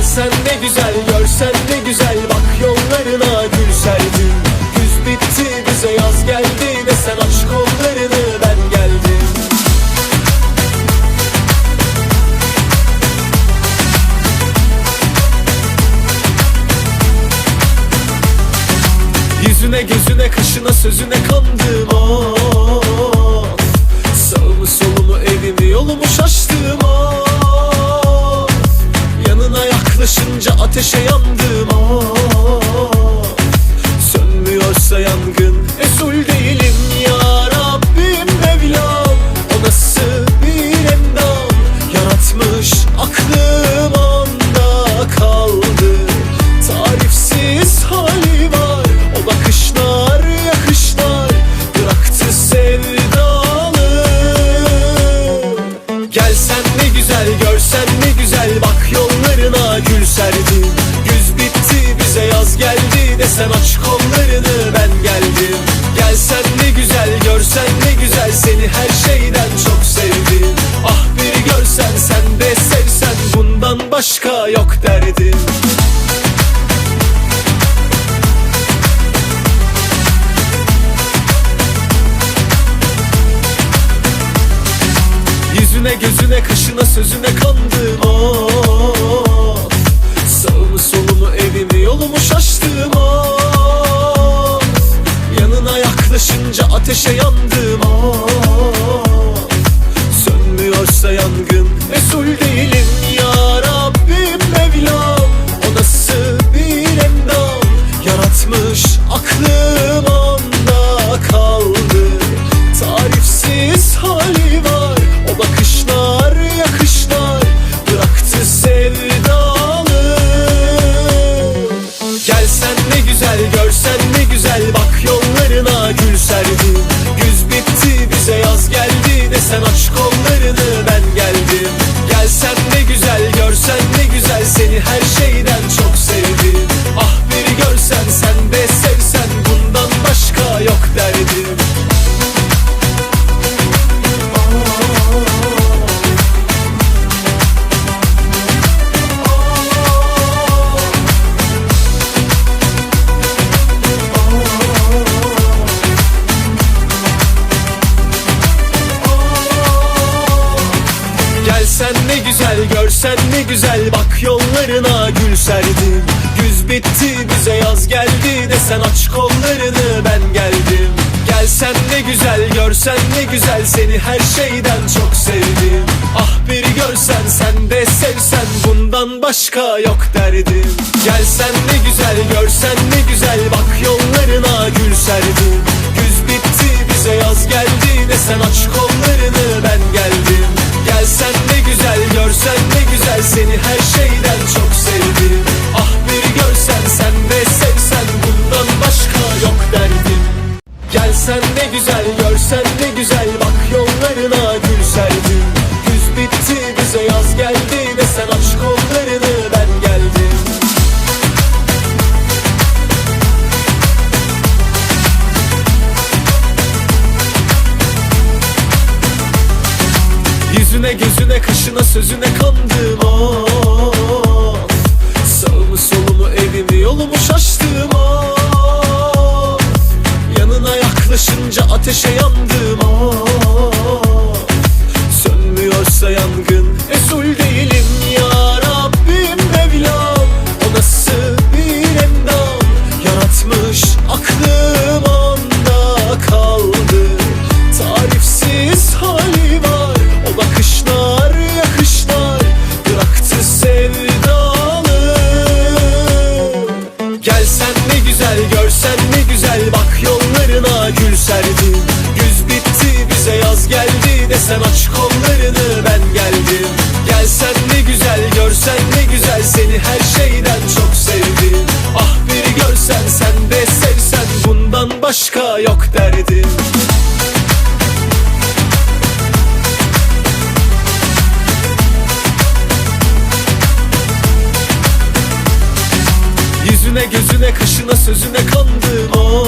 Gelsen ne güzel görsen ne güzel. Bak yollarına gül serdim Güz bitti bize yaz geldi Ve sen aç kollarını ben geldim. Yüzüne gözüne kaşına sözüne kandım of Sağımı solumu evimi yolumu şaştım of ateşe yandım of Sönmüyorsa yangın Resul değilim ya Rabbim Mevlam. O nasıl bir endam? Yaratmış aklım onda kaldı. Tarifsiz hali var O bakışlar yakışlar Bıraktı sevdalı. Gelsen ne güzel görsen Desen aç kollarını ben geldim. Gelsen ne güzel görsen ne güzel. Seni her şeyden çok sevdim. Ah bir görsen sen de sevsen. Bundan başka yok derdim. Yüzüne gözüne kaşına sözüne kandım. Of Sağımı solumu evimi yolumu şaştım of Yanına yaklaşınca ateşe yandım of Sönmüyorsa yangın Resul değilim ya Rabbim Mevlam görsen ne güzel Bak yollarına gül serdim Güz bitti bize yaz geldi Desen aç kollarını ben geldim. Gelsen ne güzel görsen ne güzel Seni her şeyden çok sevdim. Ah bir görsen sen de sevsen Bundan başka yok derdim. Gelsen ne güzel görsen ne güzel güzel Seni her şeyden çok sevdim. Ah bir görsen sen de sevsen Bundan başka yok derdim. Gelsen ne güzel görsen ne güzel kaşına sözüne kandım of Sağımı solumu evimi yolumu şaştım of Yanına yaklaşınca ateşe yandım Desen aç kollarını ben geldim. Gelsen ne güzel görsen ne güzel. Seni her şeyden çok sevdim. Ah bir görsen sen de sevsen. Bundan başka yok derdim. Yüzüne gözüne kaşına sözüne kandım. Of